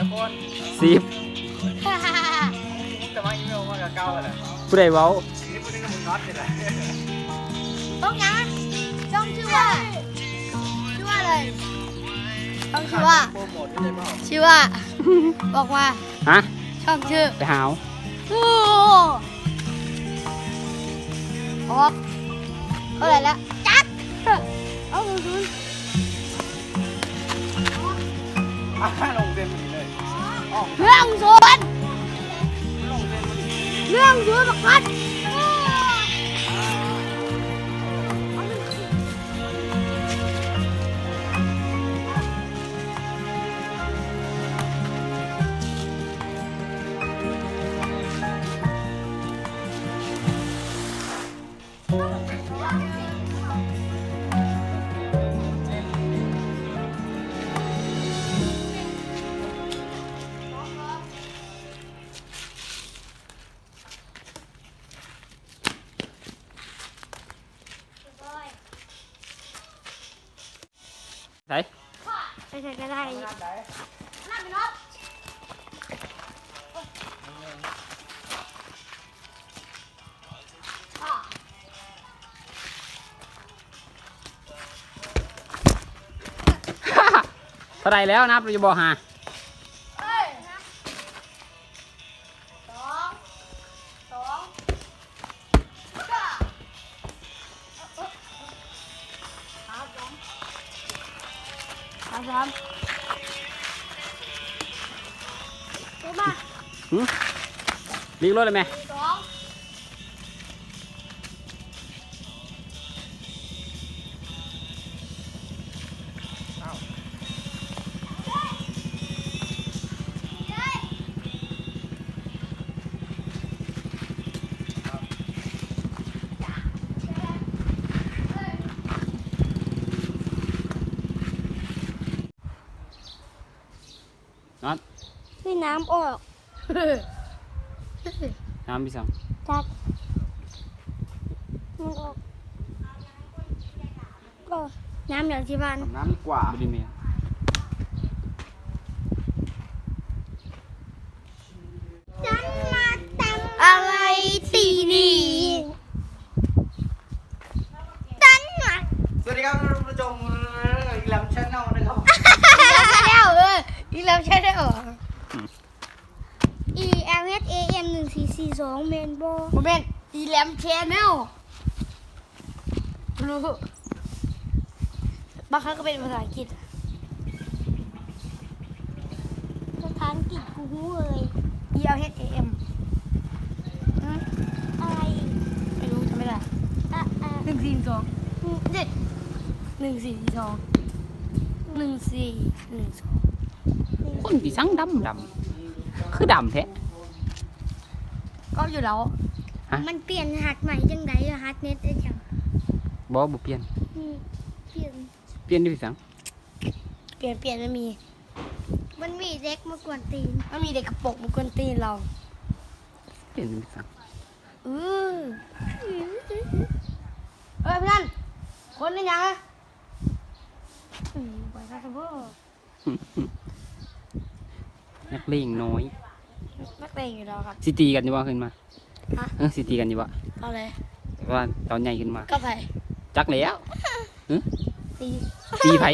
ตะโกนสิบแต่ว่าอีเมลมากับเก้าแหละผู้ใดเว้านี่พูดถึงมึงน็อตเลยนะต้องนะต้องชื่อว่า ชื่อว่าอะไรต้องชื่อว่า โปรโมทด้วยเลยเปล่าชื่อว่า บอกว่าฮะช่องชื่อไปหาวโอ้ออกเท่าไหร่แล้วจัดเอาหนึ่งศูนย์อะลงเต็มหมด เรื่องศูนย์เต็มหมดเลยเรื่องศูนย์ประคัด ใช่ก็ได้นัดไหนนั่นเป็นน็อตเท่าไรแล้วนับเราจะบอกหา สามสามเดี๋ยวมาลีกรถเลยไหม สองให้น้ำออกน้ำพี่สังจัดมันออกก็น้ำอย่างที่บ้านน้ำดีกว่าบริเมียฉันมาทำอะไรที่นี่ฉันมา สวัสดีครับท่านผู้ชมอีกแล้วชแนลนะครับ แล้วเอออีแล้วใช่ได้หรอ E L H A M หนึ่ง สี่สี่สองเมนโบโมเมนอีแลมชแนลรู้บางครั้งก็เป็นภาษาอังกฤษภาษาอังกฤษกูรู้เลย E L H A M อะไรไม่รู้จำไม่ได้หนึ่งสี่สองเด็ดหนึ่งสี่สองหนึ่งสี่หนึ่งสองคนพี่สังดำดำคือดำแท้ ก็อยู่แล้ว ฮะ มันเปลี่ยนหัดใหม่จังไดอะหัดเน็ตได้จังบอบุเปลี่ยน อืมเปลี่ยนเปลี่ยนดิพี่สังเปลี่ยนเปลี่ยนมันมี มันมีเด็กมากวนตีนมันมีเด็กกระปกมากวนตีนเรา เปลี่ยนดิพี่สังเออเอ้ยพี่นั่นคนนี่ยังอะอืมปล่อยซะเถอะพ่อนักเลงน้อย นักเลงอยู่แล้วครับ สิตีกันอยู่ว่าขึ้นมาฮะ เออสิตีกันอยู่ว่าเอาเลยว่าตอนใหญ่ขึ้นมา ก็ไปจักแล้วตีตีไผ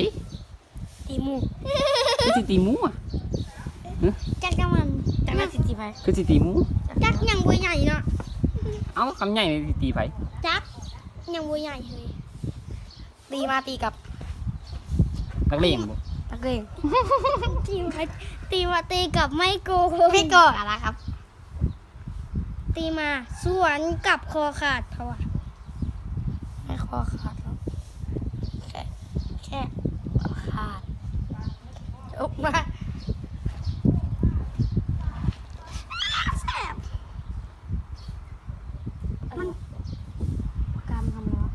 ตีหมูคือสิตีหมูอะจักจังมันจักมันสิตีไปคือสิตีหมู จักยังบัวใหญ่เนาะเอาคำใหญ่เลยสิตีไผจักยังบัวใหญ่เลยตีมาตีกับนักเลงบ่ นักเลงตีมาตีมาตีกับไม่โกงไม่โกงอะไรครับ ตีมาสวนกับคอขาดเพราะว่าไม่คอขาดหรอกแค่แค่คอขาดจบมาแซ่บมันการทำแล้ว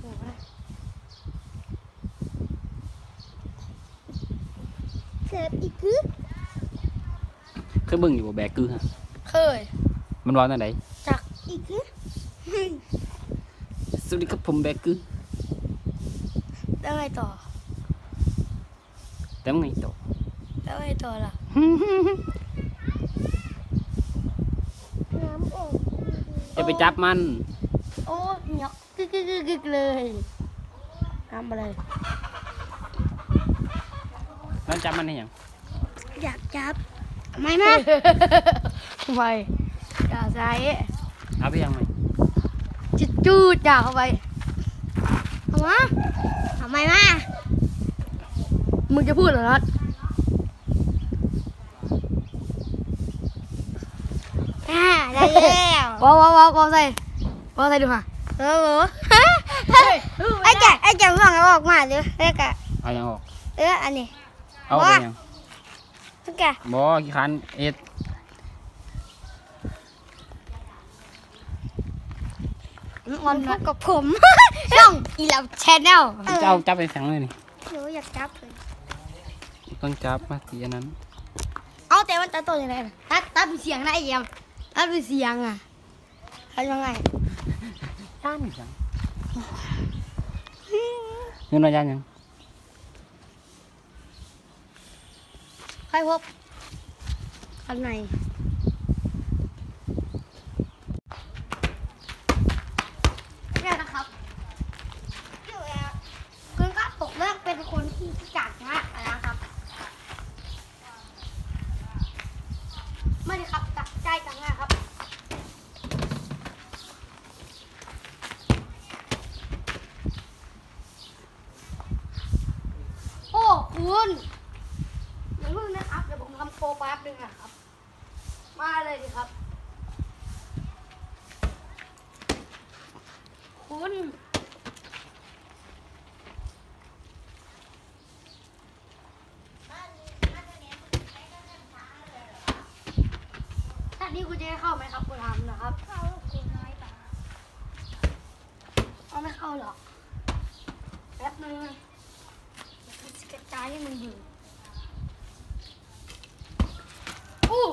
เดี๋ยวนะเสิร์ฟอีกคือ เค ยเบิ่งอยู่บ่แบกคือฮะเคย มันว่าจังไดจักอีกคือสวัสดีครับผมแบกคือแล้วไงต่อแต่มึงไงต่อแล้วตัวละน้ำอกจะไปจับมัน โอ้เหนียวกึกกึกกึกกึกเลยน้ำอะไรแล้วจับมันได้ยังอยากจับ ไม่มาไปอย่าใส่เอาไปยังไหมจุดจูดจ่าเข้าไปเอามาทำไมมามึงจะพูดเหรอนัดอ่าได้แล้วว้าวว้าวว้าวว้าวใส่ว้าวใส่ดูค่ะเออไอ้แกไอ้แกฟังแล้วออกมาเลยไอ้แกเอายังออก เอออันนี้เอาไปว่ายัง ไอ้แกบอกี่คันเอ็ดมันพบกับผมช่องอีลับชแนลจะเอาจับไปแสงเลยนี่หนูอยากจับเลยต้องจับมาสีอันนั้น เอาแต่มันตัดตัวยังไงน่ะตัดตัดเป็นเสียงนะไอ้เยี่ยมตัดเป็นเสียงอะทำยังไงย่านยังเงินมาย่านยัง ให้พบอันไหนเนี่ยนะครับคุณก็ตกเรื่องเป็นคนที่พิการมากนะครับไม่ได้ครับตัดใจจังนะครับ โอ้คุณอย่าเพิ่งนะครับ เดี๋ยวผมทำโปรแป๊บ นึงนะครับ มาเลยดิครับ คุณ ถ้านี้คุณจะให้เข้าไหมครับคุณทำนะครับ เข้าคุณน้อยไปเอาไม่เข้าหรอกแป๊บนึงกระจายให้มันอยู่ อู้